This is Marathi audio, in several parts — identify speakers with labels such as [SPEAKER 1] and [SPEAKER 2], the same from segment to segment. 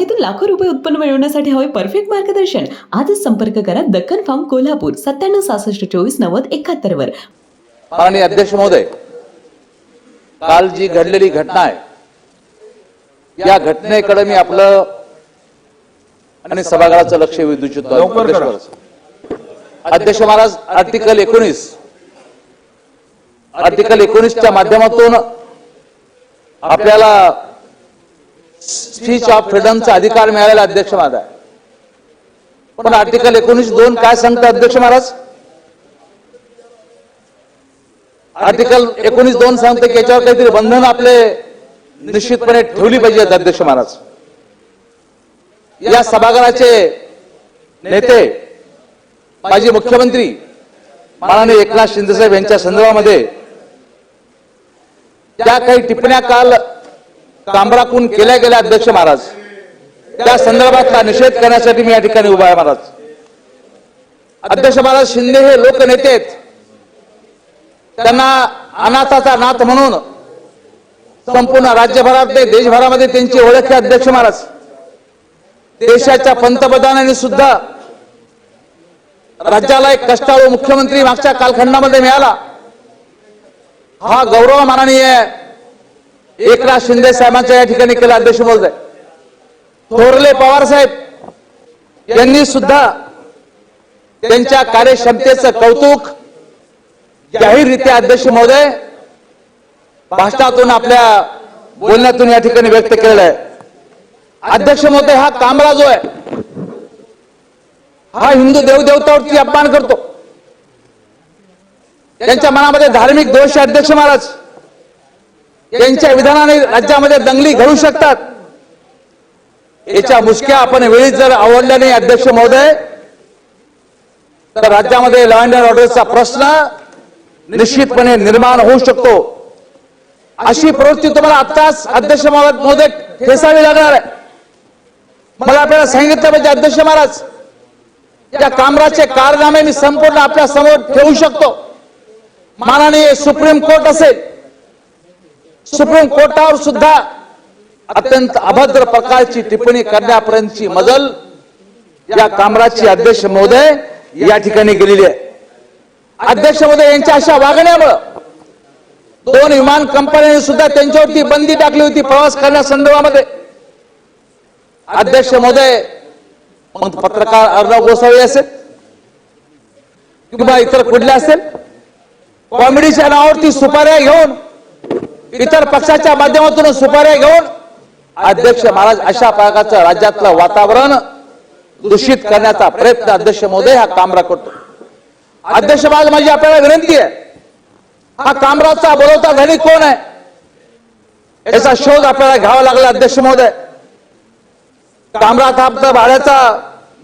[SPEAKER 1] बागेतून लाखो रुपये उत्पन्न मिळवण्यासाठी हवे परफेक्ट मार्गदर्शन. आजच संपर्क करा दक्कन फार्म कोल्हापूर सत्त्याण्णव सहासष्ट चोवीस नव्वद एकाहत्तर वर.
[SPEAKER 2] माननीय अध्यक्ष महोदय काल जी घडलेली घटना आहे या घटनेकडे मी आपलं आणि सभागृहाचं लक्ष वेधू इच्छितो. अध्यक्ष महाराज आर्टिकल एकोणीस. आर्टिकल एकोणीसच्या माध्यमातून आपल्याला स्पीच ऑफ फ्रीडमचा अधिकार मिळालेला अध्यक्ष माझा आहे पण आर्टिकल एकोणीस दोन काय सांगतात अध्यक्ष महाराज आर्टिकल एकोणीस दोन सांगते की याच्यावर काहीतरी बंधन आपले निश्चितपणे ठेवली पाहिजेत अध्यक्ष महाराज या सभागृहाचे नेते माजी मुख्यमंत्री माननीय एकनाथ शिंदेसाहेब यांच्या संदर्भामध्ये त्या काही टिप्पण्या काल तांबराकून केल्या गेल्या अध्यक्ष महाराज. त्या संदर्भातला निषेध करण्यासाठी मी या ठिकाणी उभा आहे महाराज. अध्यक्ष महाराज शिंदे हे लोकनेते आहेत. त्यांना अनाथाचा नाथ म्हणून संपूर्ण राज्यभरात देशभरामध्ये त्यांची ओळख आहे अध्यक्ष महाराज. देशाच्या पंतप्रधानांनी सुद्धा राज्याला एक कष्टाळू मुख्यमंत्री मागच्या कालखंडामध्ये मिळाला. हा गौरव माननीय एकनाथ शिंदे साहेबांच्या या ठिकाणी केला अध्यक्ष महोदय. थोरले पवार साहेब यांनी सुद्धा त्यांच्या कार्यक्षमतेचं कौतुक जाहीररित्या अध्यक्ष महोदय भाषणातून आपल्या बोलण्यातून या ठिकाणी व्यक्त केलेला आहे. अध्यक्ष महोदय हा कामरा जो आहे हा हिंदू देवदेवतावरती अपमान करतो. त्यांच्या मनामध्ये धार्मिक दोष आहे अध्यक्ष महाराज. त्यांच्या विधानाने राज्यामध्ये दंगली घडू शकतात. याच्या मुसक्या आपण वेळीच जर आवडल्या नाही अध्यक्ष महोदय तर राज्यामध्ये लॉ अँड ऑर्डरचा प्रश्न निश्चितपणे निर्माण होऊ शकतो. अशी प्रवृत्ती तुम्हाला आत्ताच अध्यक्ष महोदय ठेसावी लागणार आहे. मला आपल्याला सांगितलं पाहिजे अध्यक्ष महाराज या कामराचे कारनामे मी संपूर्ण आपल्यासमोर ठेवू शकतो. माननीय सुप्रीम कोर्ट असेल सुप्रीम कोर्टावर सुद्धा अत्यंत अभद्र प्रकारची टिप्पणी करण्यापर्यंतची मजल या कामराची अध्यक्ष महोदय या ठिकाणी गेलेली आहे. अध्यक्ष महोदय यांच्या अशा वागण्यामुळं दोन विमान कंपन्यांनी सुद्धा त्यांच्यावरती बंदी टाकली होती प्रवास करण्यासंदर्भामध्ये अध्यक्ष महोदय मग पत्रकार अर्णव गोसावी असेल किंवा इतर कुठले असेल कॉमेडीच्या नावावरती सुपाऱ्या घेऊन इतर पक्षाच्या माध्यमातून सुपाऱ्या घेऊन अध्यक्ष महाराज अशा प्रकारचं राज्यातलं वातावरण दूषित करण्याचा प्रयत्न अध्यक्ष महोदय हा कामरा करतो. अध्यक्ष महाराज माझी आपल्याला विनंती आहे हा कामराचा बोलवता धनी कोण आहे? याचा शोध आपल्याला घ्यावा लागला अध्यक्ष महोदय. कामरा हा आपला भाड्याचा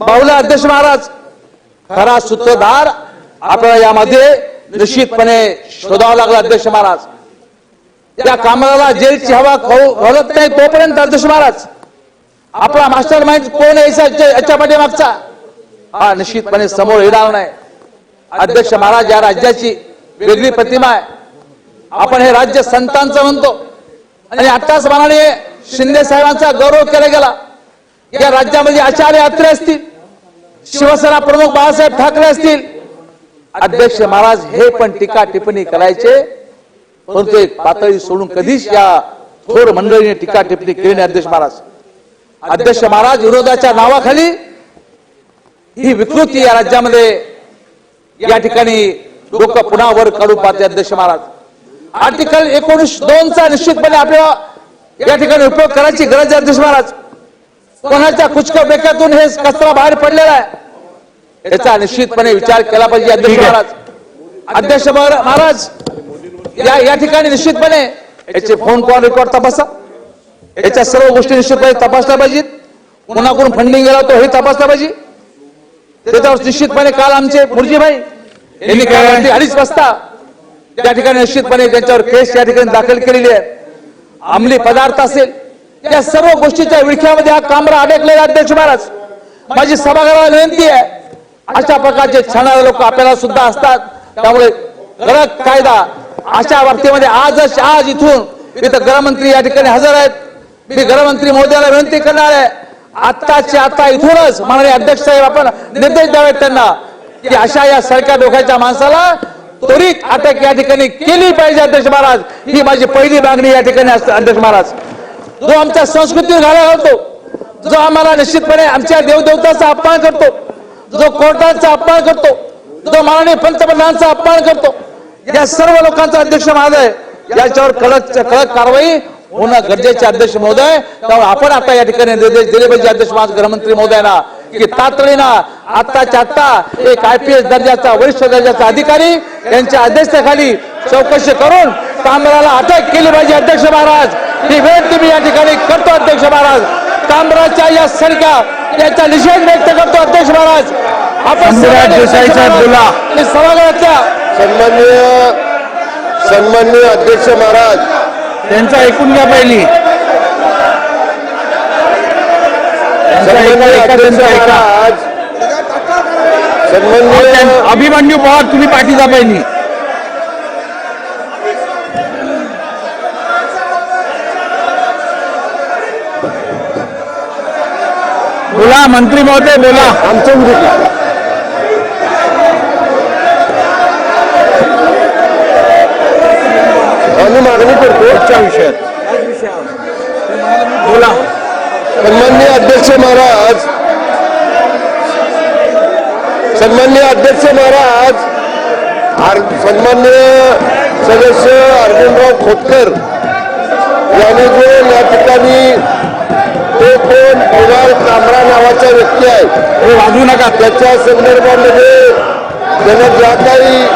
[SPEAKER 2] बाहुला अध्यक्ष महाराज खरा सूत्रधार आपल्याला यामध्ये निश्चितपणे शोधावा लागला अध्यक्ष महाराज. त्या कामराला जेलची हवा खाऊ घालत नाही तोपर्यंत अध्यक्ष महाराज आपला मास्टर माइंड कोण याच्या याच्या पाठीमागचा? हा निश्चितपणे समोर येणार नाही. अध्यक्ष महाराज या राज्याची वेगळी प्रतिमा आहे. आपण हे राज्य संतांचं म्हणतो. आणि आताच माननीय शिंदे साहेबांचा गौरव केला गेला. या राज्यामध्ये आचार्य अत्रे असतील शिवसेना प्रमुख बाळासाहेब ठाकरे असतील. अध्यक्ष महाराज हे पण टीका टिप्पणी करायचे. परंतु एक पातळी सोडून कधीच या थोर मंडळीने टीका टिप्पणी केली नाही अध्यक्ष महाराज. अध्यक्ष महाराज विरोधाच्या नावाखाली ही विकृती या राज्यामध्ये या ठिकाणी लोक पुन्हा वर काढू पाहते अध्यक्ष महाराज. आर्टिकल एकोणीस दोन चा निश्चितपणे आपल्याला या ठिकाणी उपयोग करायची गरज आहे अध्यक्ष महाराज. कोणाच्या कुचक बेक्यातून हे कचरा बाहेर पडलेला आहे? याचा निश्चितपणे विचार केला पाहिजे अध्यक्ष महाराज. अध्यक्ष महारा- महाराज या या ठिकाणी निश्चितपणे याचे फोन कॉल रेकॉर्ड तपासा. याच्या सर्व गोष्टी निश्चितपणे तपासल्या पाहिजेत. कोणाकडून फंडिंग गेला तो हे तपासला पाहिजे. त्याच्यावर निश्चितपणे काल आमचे मुरजीभाई यांनी काल रात्री अडीच वाजता त्या ठिकाणी निश्चितपणे त्यांच्यावर केस या ठिकाणी दाखल केलेली आहे अंमली पदार्थ असेल या सर्व गोष्टीच्या विळख्यामध्ये हा कामरा अडकलेला अध्यक्ष महाराज. माझी सभागृहाला विनंती आहे अशा प्रकारचे छाणारे लोक आपल्याला सुद्धा असतात. त्यामुळे कडक कायदा अशा वार्तेमध्ये आजच आज इथून इथं गृहमंत्री या ठिकाणी हजर आहेत. मी गृहमंत्री महोदयाला विनंती करणार आहे. आत्ताच्या आता इथूनच माननीय अध्यक्ष साहेब आपण निर्देश द्यावेत त्यांना की अशा या सरकार डोक्याच्या माणसाला त्वरित अटक या ठिकाणी केली पाहिजे अध्यक्ष महाराज. ही माझी पहिली मागणी या ठिकाणी असते अध्यक्ष महाराज. जो आमच्या संस्कृतीवर घाला घालतो जो आम्हाला निश्चितपणे आमच्या देवदेवताचा अपमान करतो जो कोर्टाचा अपमान करतो जो माननीय पंतप्रधानांचा अपमान करतो या सर्व लोकांचा अध्यक्ष महोदय याच्यावर कडक कडक कारवाई होणं गरजेचे अध्यक्ष महोदय. त्यामुळे आपण आता या ठिकाणी निर्देश दिले पाहिजे अध्यक्ष महाराज गृहमंत्री महोदयांना की तातडीनं आत्ताच्या आत्ता एक आय पी एस दर्जाचा वरिष्ठ दर्जाचा अधिकारी यांच्या अध्यक्षतेखाली चौकशी करून कामराला अटक केली पाहिजे अध्यक्ष महाराज. ही विनंती मी या ठिकाणी करतो अध्यक्ष महाराज. कामराच्या या सरका याचा निषेध व्यक्त करतो अध्यक्ष महाराज. आपण
[SPEAKER 3] शंभूराज सन्माननीय सन्माननीय अध्यक्ष महाराज.
[SPEAKER 4] त्यांचं ऐकून घ्या पहिली.
[SPEAKER 3] सन्माननीय अध्यक्ष. महाराज.
[SPEAKER 4] अभिमन्यू पवार तुम्ही पाठीचा पहिली. बोला मंत्री महोदय बोला.
[SPEAKER 3] आमचं
[SPEAKER 4] पुढच्या विषयात. बोला.
[SPEAKER 3] सन्माननीय अध्यक्ष महाराज. सन्माननीय अध्यक्ष महाराज. सन्माननीय सदस्य अर्जुनराव खोतकर यांनी जो या ठिकाणी तो कोण कुणाल कामरा नावाचा व्यक्ती आहे
[SPEAKER 4] हे वाजवू नका.
[SPEAKER 3] त्याच्या संदर्भामध्ये त्यानं ज्या काही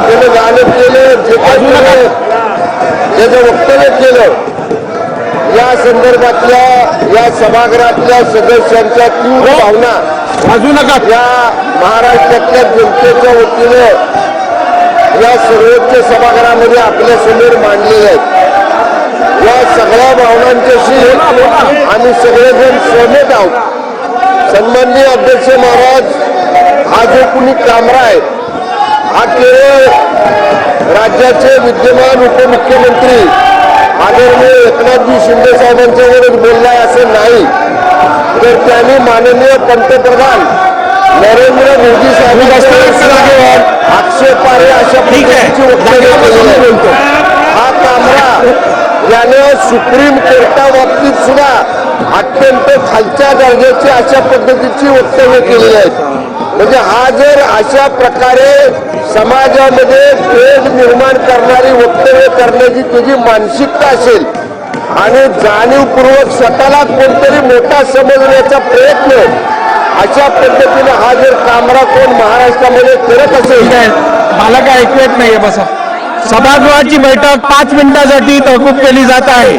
[SPEAKER 3] त्यानं गाणं केलं जे काही त्याचं वक्तव्य केलं या संदर्भातल्या या सभागृहातल्या सदस्यांच्या तीव्र भावना
[SPEAKER 4] वाजवू नका.
[SPEAKER 3] या महाराष्ट्रातल्या जनतेच्या वतीनं या सर्वोच्च सभागृहामध्ये आपल्यासमोर मांडलेल्या आहेत. या सगळ्या भावनांच्याशी आम्ही सगळेजण सहमत आहोत. सन्माननीय अध्यक्ष महाराज हा जो कुणी कामरा आहे हा केवळ राज्याचे विद्यमान उपमुख्यमंत्री आदरणीय एकनाथजी शिंदे साहेबांच्यावरच बोललाय असं नाही तर त्यांनी माननीय पंतप्रधान नरेंद्र मोदी साहेबांवर आक्षेपार्ह अशा. प्रकारची वक्तव्य आहे. हा कामरा यानं सुप्रीम कोर्टाबाबतीत सुद्धा अत्यंत खालच्या दर्जाची अशा पद्धतीची वक्तव्य केलेली आहेत म्हणजे हा जर अशा प्रकारे समाजामध्ये भेद निर्माण करणारी वक्तव्य करण्याची तुझी मानसिकता असेल आणि जाणीवपूर्वक स्वतःला कोणतरी मोठा समजण्याचा प्रयत्न अशा पद्धतीने हा जर कामरा कोण महाराष्ट्रामध्ये करत असेल.
[SPEAKER 4] मला काय ऐकू येत नाहीये बसा. सभागृहाची बैठक पाच मिनिटासाठी तहकूब केली जात आहे.